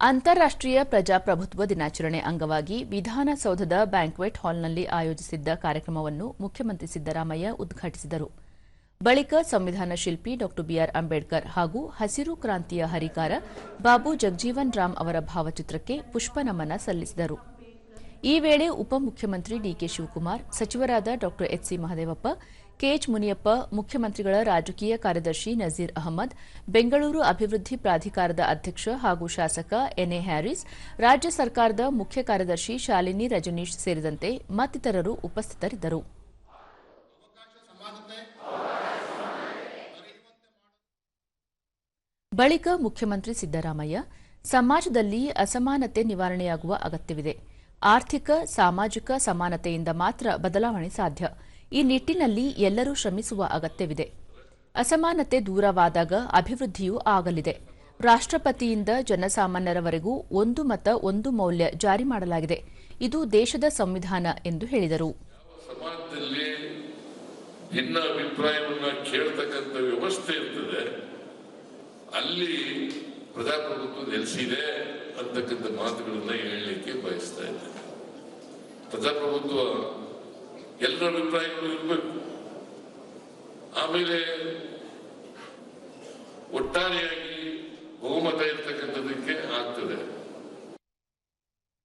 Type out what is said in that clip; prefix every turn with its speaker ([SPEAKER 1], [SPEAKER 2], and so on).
[SPEAKER 1] ಅಂತಾರಾಷ್ಟ್ರೀಯ ಪ್ರಜಾಪ್ರಭುತ್ವ ದಿನಾಚರಣೆ ಅಂಗವಾಗಿ ವಿಧಾನಸೌಧದ ಬ್ಯಾಂಕ್ವೆಟ್ ಹಾಲ್ನಲ್ಲಿ ಆಯೋಜಿಸಿದ್ದ ಕಾರ್ಯಕ್ರಮವನ್ನು ಮುಖ್ಯಮಂತ್ರಿ ಸಿದ್ದರಾಮಯ್ಯ ಉದ್ಘಾಟಿಸಿದರು. ಬಳಿಕ ಸಂವಿಧಾನ ಶಿಲ್ಪಿ ಡಾ ಬಿಆರ್ ಅಂಬೇಡ್ಕರ್ ಹಾಗೂ ಹಸಿರು ಕ್ರಾಂತಿಯ ಹರಿಕಾರ ಬಾಬು ಜಗಜೀವನ್ ರಾಮ್ ಅವರ ಭಾವಚಿತ್ರಕ್ಕೆ ಪುಷ್ಪನಮನ ಸಲ್ಲಿಸಿದರು. ಈ ವೇಳೆ ಉಪಮುಖ್ಯಮಂತ್ರಿ ಡಿಕೆ ಶಿವಕುಮಾರ್, ಸಚಿವರಾದ ಡಾ. ಎಚ್ಸಿ ಮಹದೇವಪ್ಪ, ಕೆಎಚ್ ಮುನಿಯಪ್ಪ, ಮುಖ್ಯಮಂತ್ರಿಗಳ ರಾಜಕೀಯ ಕಾರ್ಯದರ್ಶಿ ನಜೀರ್ ಅಹಮದ್, ಬೆಂಗಳೂರು ಅಭಿವೃದ್ಧಿ ಪ್ರಾಧಿಕಾರದ ಅಧ್ಯಕ್ಷ ಹಾಗೂ ಶಾಸಕ ಎನ್ಎ ಹ್ಯಾರಿಸ್, ರಾಜ್ಯ ಸರ್ಕಾರದ ಮುಖ್ಯ ಕಾರ್ಯದರ್ಶಿ ಶಾಲಿನಿ ರಜನೀಶ್ ಸೇರಿದಂತೆ ಮತ್ತಿತರರು ಉಪಸ್ಥಿತರಿದ್ದರು. ಬಳಿಕ ಮುಖ್ಯಮಂತ್ರಿ ಸಿದ್ದರಾಮಯ್ಯ, ಸಮಾಜದಲ್ಲಿ ಅಸಮಾನತೆ ನಿವಾರಣೆಯಾಗುವ ಅಗತ್ಯವಿದೆ. ಆರ್ಥಿಕ, ಸಾಮಾಜಿಕ ಸಮಾನತೆಯಿಂದ ಮಾತ್ರ ಬದಲಾವಣೆ ಸಾಧ್ಯ. ಈ ನಿಟ್ಟಿನಲ್ಲಿ ಎಲ್ಲರೂ ಶ್ರಮಿಸುವ ಅಗತ್ಯವಿದೆ. ಅಸಮಾನತೆ ದೂರವಾದಾಗ ಅಭಿವೃದ್ಧಿಯೂ ಆಗಲಿದೆ. ರಾಷ್ಟ್ರಪತಿಯಿಂದ ಜನಸಾಮಾನ್ಯರವರೆಗೂ ಒಂದು ಮತ, ಒಂದು ಮೌಲ್ಯ ಜಾರಿ ಮಾಡಲಾಗಿದೆ. ಇದು ದೇಶದ ಸಂವಿಧಾನ ಎಂದು ಹೇಳಿದರು.
[SPEAKER 2] ಸಮಾಜದಲ್ಲಿ ಭಿನ್ನ ಅಭಿಪ್ರಾಯವನ್ನು ಕೇಳ್ತಕ್ಕಂಥ ವ್ಯವಸ್ಥೆ ಇರ್ತದೆ. ಅಲ್ಲಿ ಪ್ರಜಾಪ್ರಭುತ್ವ ನೆಲೆಸಿದೆ ಅಂತಕ್ಕಂಥ ಮಾತುಗಳನ್ನ ಹೇಳಲಿಕ್ಕೆ ಬಯಸ್ತಾ ಇದ್ದೇನೆ. ಪ್ರಜಾಪ್ರಭುತ್ವ ಎಲ್ಲರ ಅಭಿಪ್ರಾಯಗಳು ಇರಬೇಕು. ಆಮೇಲೆ ಒಟ್ಟಾರೆಯಾಗಿ